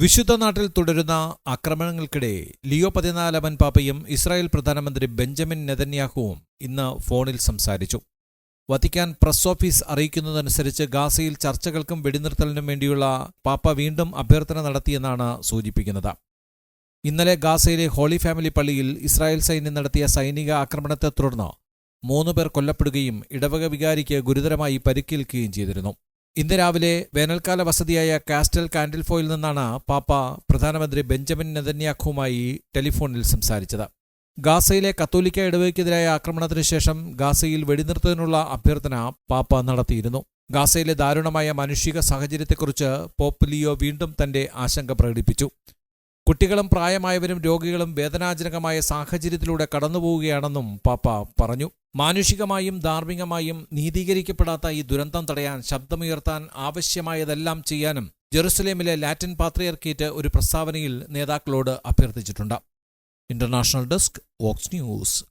വിശുദ്ധ നാട്ടിൽ തുടരുന്ന ആക്രമണങ്ങൾക്കിടെ ലിയോ പതിനാലാമൻ പാപ്പയും ഇസ്രായേൽ പ്രധാനമന്ത്രി ബെഞ്ചമിൻ നെതന്യാഹുവും ഇന്ന് ഫോണിൽ സംസാരിച്ചു. വത്തിക്കാൻ പ്രസ് ഓഫീസ് അറിയിക്കുന്നതനുസരിച്ച് ഗാസയിൽ ചർച്ചകൾക്കും വെടിനിർത്തലിനും വേണ്ടിയുള്ള പാപ്പ വീണ്ടും അഭ്യർത്ഥന നടത്തിയെന്നാണ് സൂചിപ്പിക്കുന്നത്. ഇന്നലെ ഗാസയിലെ ഹോളി ഫാമിലി പള്ളിയിൽ ഇസ്രായേൽ സൈന്യം നടത്തിയ സൈനിക ആക്രമണത്തെ തുടർന്ന് മൂന്നുപേർ കൊല്ലപ്പെടുകയും ഇടവക വികാരിക്ക് ഗുരുതരമായി പരിക്കേൽക്കുകയും ചെയ്തിരുന്നു. ഇന്ന് രാവിലെ വേനൽക്കാല വസതിയായ കാസ്റ്റൽ കാൻഡിൽഫോയിൽ നിന്നാണ് പാപ്പ പ്രധാനമന്ത്രി ബെഞ്ചമിൻ നെതന്യാഖുമായി ടെലിഫോണിൽ സംസാരിച്ചത്. ഗാസയിലെ കത്തോലിക്ക ഇടവയ്ക്കെതിരായ ആക്രമണത്തിനു ശേഷം ഗാസയിൽ വെടിനിർത്തതിനുള്ള അഭ്യർത്ഥന പാപ്പ നടത്തിയിരുന്നു. ഗാസയിലെ ദാരുണമായ മാനുഷിക സാഹചര്യത്തെക്കുറിച്ച് പോപ്പ് ലിയോ വീണ്ടും തന്റെ ആശങ്ക പ്രകടിപ്പിച്ചു. കുട്ടികളും പ്രായമായവരും രോഗികളും വേദനാജനകമായ സാഹചര്യത്തിലൂടെ കടന്നുപോവുകയാണെന്നും പാപ്പ പറഞ്ഞു. മാനുഷികമായും ധാർമ്മികമായും നീതീകരിക്കപ്പെടാത്ത ഈ ദുരന്തം തടയാൻ ശബ്ദമുയർത്താൻ ആവശ്യമായതെല്ലാം ചെയ്യാനും ജെറുസലേമിലെ ലാറ്റിൻ പാത്രിയർക്കേറ്റ് ഒരു പ്രസ്താവനയിൽ നേതാക്കളോട് അഭ്യർത്ഥിച്ചിട്ടുണ്ട്. International desk Vox news.